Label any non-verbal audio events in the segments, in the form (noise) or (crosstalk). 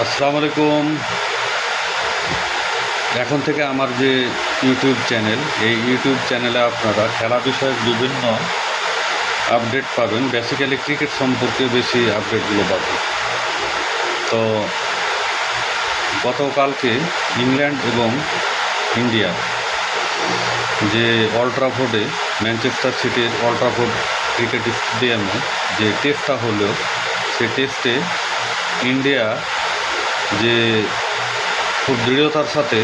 আসসালামু আলাইকুম। এখন থেকে আমার যে ইউটিউব চ্যানেল এই ইউটিউব চ্যানেলে আপনারা খেলা বিষয়ক বিভিন্ন আপডেট পাবেন। বেসিক্যালি ক্রিকেট সম্পর্কে বেশি আপডেটগুলো পাবেন। তো গতকালকে ইংল্যান্ড এবং ইন্ডিয়া যে অল্ট্রাফোর্ডে ম্যানচেস্টার সিটির অল্ট্রাফোর্ড ক্রিকেট স্টেডিয়ামে যে টেস্টটা হলো সেই টেস্টে ইন্ডিয়া যে খুব দৃঢ়তার সাথে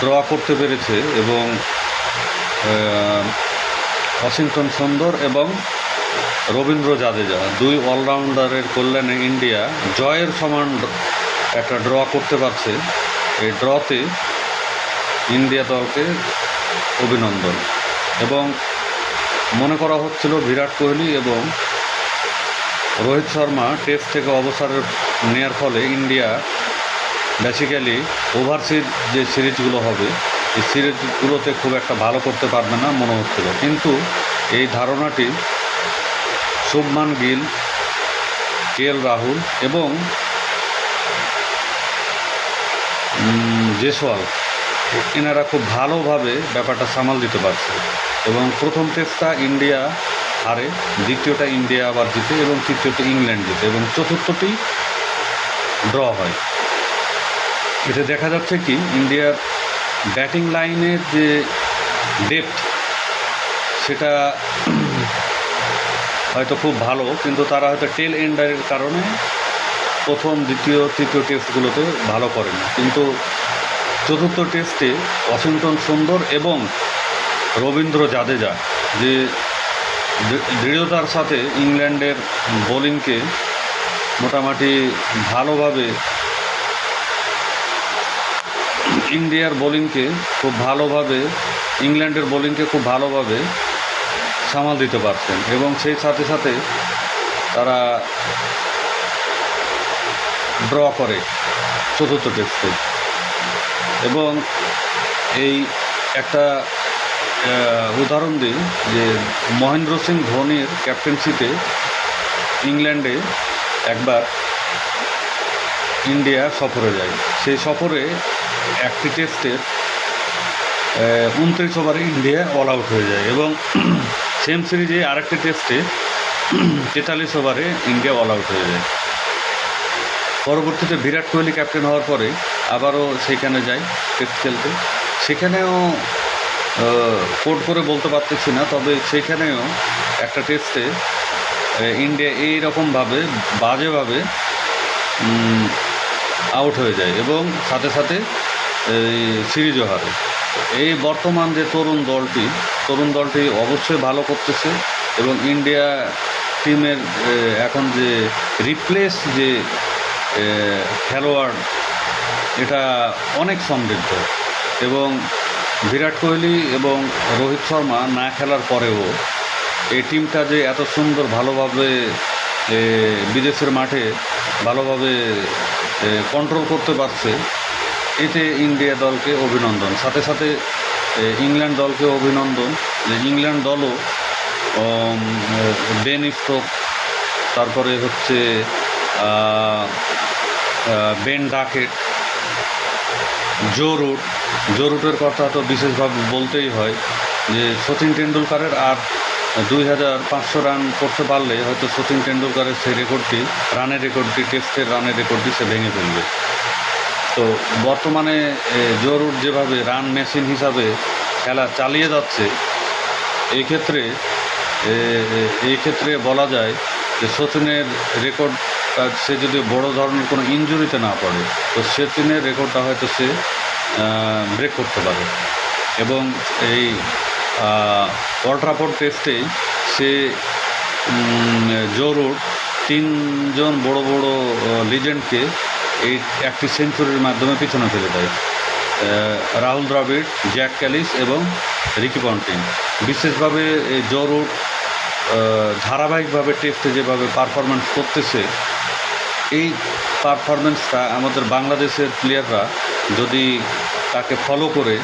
ড্র করতে পেরেছে এবং ওয়াশিংটন সুন্দর এবং রবীন্দ্র জাদেজা, দুই অলরাউন্ডারের কল্যাণে ইন্ডিয়া জয়ের সমান একটা ড্র করতে পারছে। এই ড্রতে ইন্ডিয়া দলকে অভিনন্দন। এবং মনে করা হচ্ছিল বিরাট কোহলি এবং রোহিত শর্মা টেস্ট থেকে অবসরের নেওয়ার ফলে ইন্ডিয়া বেসিক্যালি ওভারসিজ যে সিরিজগুলো হবে, এই সিরিজগুলোতে খুব একটা ভালো করতে পারবে না মনে হচ্ছিল। কিন্তু এই ধারণাটি শুভমান গিল, কে এল রাহুল এবং জেসওয়াল, এনারা খুব ভালোভাবে ব্যাপারটা সামাল দিতে পারছে। এবং প্রথম টেস্টটা ইন্ডিয়া হারে, দ্বিতীয়টা ইন্ডিয়া আবার জিতে এবং তৃতীয়টি ইংল্যান্ড জিতে এবং চতুর্থটি ড্র হয়। এতে দেখা যাচ্ছে কি, ইন্ডিয়ার ব্যাটিং লাইনের যে ডেপথ, সেটা হয়তো খুব ভালো, কিন্তু তারা হয়তো টেল এন্ডারের কারণে প্রথম, দ্বিতীয়, তৃতীয় টেস্টগুলোতে ভালো করেনি। কিন্তু চতুর্থ টেস্টে ওয়াশিংটন সুন্দর এবং রবীন্দ্র জাদেজা, যে দৃঢ়তার সাথে ইংল্যান্ডের বোলিংকে মোটামুটি ভালোভাবে ইন্ডিয়ার বোলিংকে খুব ভালোভাবে, ইংল্যান্ডের বোলিংকে খুব ভালোভাবে সামাল দিতে পারছেন এবং সেই সাথে সাথে তারা ড্র করে চতুর্থ টেস্টে। এবং এই একটা উদাহরণ দিই যে মহেন্দ্র সিং ধোনির ক্যাপ্টেন্সিতে ইংল্যান্ডে একবার ইন্ডিয়া সফরে যায়। সেই সফরে একটি টেস্টের উনত্রিশ ওভারে ইন্ডিয়া অল আউট হয়ে যায় এবং (clears throat) সেম সিরিজে আরেকটি টেস্টে (clears throat) তেতাল্লিশ ওভারে ইন্ডিয়া অল আউট হয়ে যায়। পরবর্তীতে বিরাট কোহলি ক্যাপ্টেন হওয়ার পরে আবারও সেইখানে যায় টেস্ট খেলতে। সেখানেও কোড করে বলতে পারতেছি না, তবে সেখানেও একটা টেস্টে ইন্ডিয়া এই রকমভাবে বাজেভাবে আউট হয়ে যায় এবং সাথে সাথে সিরিজও হারে। এই বর্তমান যে তরুণ দলটি তরুণ দলটি অবশ্যই ভালো করতেছে এবং ইন্ডিয়া টিমের এখন যে রিপ্লেস যে খেলোয়াড়, এটা অনেক সমৃদ্ধ এবং বিরাট কোহলি এবং রোহিত শর্মা না খেলার পরেও এই টিমটা যে এত সুন্দর ভালোভাবে বিদেশের মাঠে ভালোভাবে কন্ট্রোল করতে পারছে, এতে ইন্ডিয়া দলকে অভিনন্দন। সাথে সাথে ইংল্যান্ড দলকে অভিনন্দন যে ইংল্যান্ড দলও বেন স্টোক তারপরে হচ্ছে Ben Duckett Joe Root Joe রুটের কথা তো বিশেষভাবে বলতেই হয় যে সচিন টেন্ডুলকারের আর দুই হাজার পাঁচশো রান করতে পারলে হয়তো সচিন টেন্ডুলকারের সেই রেকর্ডটি রানের রেকর্ডটি টেস্টের রানের রেকর্ডটি সে ভেঙে ফেলবে। তো বর্তমানে এ, জো রুট যেভাবে রান মেশিন হিসাবে খেলা চালিয়ে যাচ্ছে এই ক্ষেত্রে এ, এ, এই ক্ষেত্রে বলা যায় যে সচিনের রেকর্ড সে যদি বড় ধরনের কোনো ইনজুরিতে না পড়ে তো সচিনের রেকর্ডটা হয়তো সে ব্রেক করতে পারে। এবং এই অল্ট্রাফোর্ড টেস্টে সে উম, জো রুট তিনজন বড় বড় লিজেন্ডকে এই একটি সেঞ্চুরির মাধ্যমে পিছনে ফেলে দেয়। রাহুল দ্রাবিড় জ্যাক ক্যালিস এবং রিকি পন্টিং। বিশেষভাবে এই জো রুট ধারাবাহিকভাবে টেস্টে যেভাবে পারফরমেন্স করতেছে, এই পারফরমেন্সটা আমাদের বাংলাদেশের প্লেয়াররা যদি তাকে ফলো করে,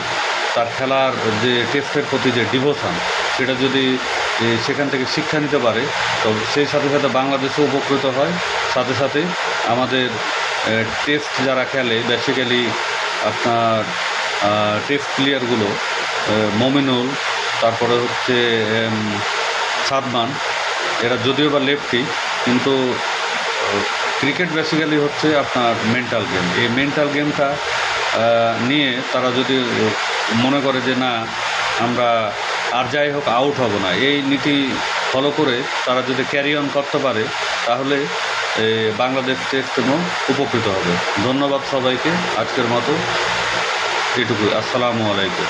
তার খেলার যে টেস্টের প্রতি যে ডিভোশন সেটা যদি সেখান থেকে শিক্ষা নিতে পারে, তো সেই সাথে সাথে বাংলাদেশও উপকৃত হয়। সাথে সাথে আমাদের টেস্ট যারা খেলে বেসিক্যালি আপনার টেস্ট প্লেয়ারগুলো মমিনুল, তারপরে হচ্ছে সাদমান এরা যদিও বা লেফটি কিন্তু ক্রিকেট বেসিক্যালি হচ্ছে আপনার মেন্টাল গেম এই মেন্টাল গেমটা নিয়ে তারা যদি মনে করে যে না, আমরা আর যাই হোক আউট হব না, এই নীতি ফলো করে তারা যদি ক্যারি অন করতে পারে, তাহলে বাংলাদেশ টেস্ট টিমও উপকৃত হবে। ধন্যবাদ সবাইকে আজকের মতো। এটুকুই আসসালামু আলাইকুম।